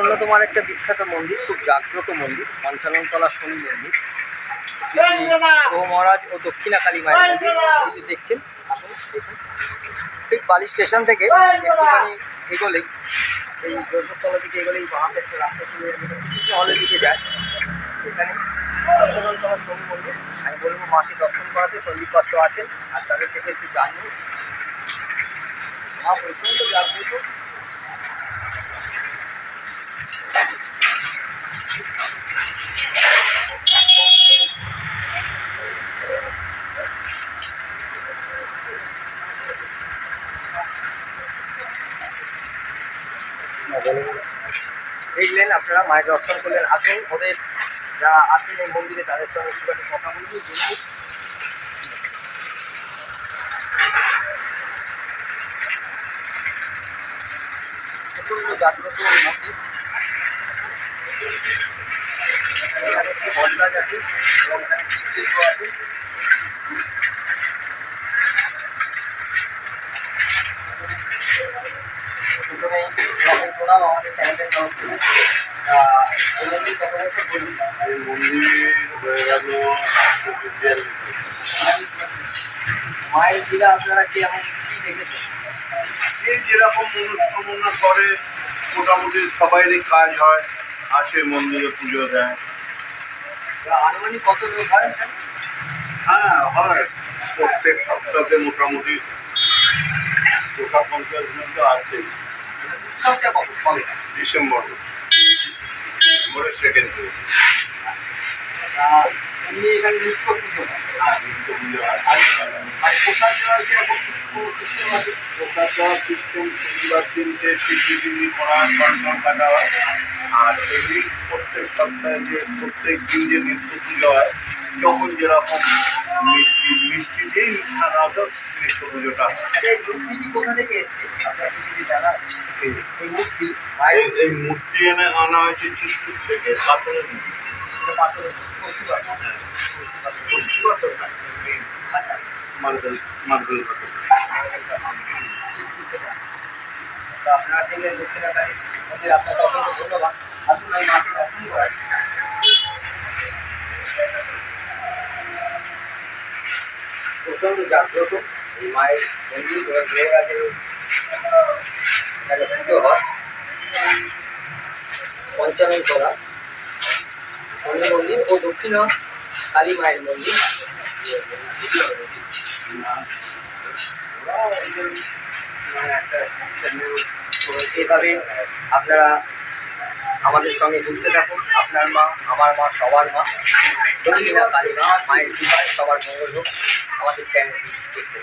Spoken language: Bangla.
অন্যতম একটা বিখ্যাত মন্দির খুব জাগ্রত মন্দির পঞ্চাননতলা শনি মন্দির। প্রভু মহারাজ ও দক্ষিণা কালী মায়ের মন্দির। দেখছেন আসুন দেখুন। ঠিক বালি স্টেশন থেকে একটুখানি এগোলেই এই যশোরতলা দিকে এগোলেই বাঁহাতে একটা রাস্তা চলে হলের দিকে যায়। এখানে পঞ্চাননতলা শনি মন্দির। আমি বলব মাকে দর্শন করাতে সন্দীপ পাত্র আছেন আর তাদের থেকে একটু জানব। মা প্রচণ্ড জাগ্রত। দেখলেন আপনারা মায়ের দর্শন করলেন। আসুন, ওদের যারা আছেন এই মন্দিরে, তাদের সঙ্গে একটুখানি কথা বলব প্রচণ্ড জাগ্রত মন্দির। এখানে একটি বটগাছ আছে, এবং এখানে আছে। প্রণাম আমাদের চ্যানেলের তরফ থেকে মন্দির কত বছর বলুন মন্দির হয়ে গেল মায়ের লীলা আপনারা কি এমন কি দেখেছেন? এই যেরকম মনস্কামনা করে মোটামুটি সবাইরই কাজ হয় আসে মন্দিরে পুজো দেয়। আনুমানিক কত লোক হয় হ্যাঁ হয়। প্রত্যেক সপ্তাহে মোটামুটি গোটা পঞ্চাশ জন তো আছেই। উৎসবটা কত কবে ডিসেম্বর। ডিসেম্বরের সেকেন্ড উইক এমনি এখানে নিত্য পুজো হয় নিত্য পুজো হয় আর প্রসাদ দেওয়ার যেরকম সিস্টেম আছে? প্রসাদ দেওয়ার সিস্টেম শনিবার দিনকে টিভি টিভি করা কন্ট্রোল কাটা হয় আর এমনি প্রত্যেক সপ্তাহে যে প্রত্যেক দিন যে নিত্য পুজো হয় যখন যেরকম মিষ্টি মিষ্টি দিয়েই সাধারণত নিত্য পুজোটা। হয় আচ্ছা এই মূর্তি এনে আনা হয়েছে চিত্তুর থেকে পাথরের মার্বেল মার্বেল আপনারা দেখলেন দক্ষিণাকালী মন্দির আপনাকে অসংখ্য ধন্যবাদ। আসুন আমি মাকে দর্শন করাই। প্রচণ্ড জাগ্রত এই মায়ের মন্দির এবার মেয়ের আগে এখানে পুজো হয়, পঞ্চানন করা শনি মন্দির ও দক্ষিণা কালী মায়ের মন্দির। এভাবে আপনারা আমাদের সঙ্গে ঘুরতে থাকুন। আপনার মা, আমার মা, সবার মা। কালী মা, মায়ের কৃপায় সবার মঙ্গল হোক। আমাদের চ্যানেল দেখতে।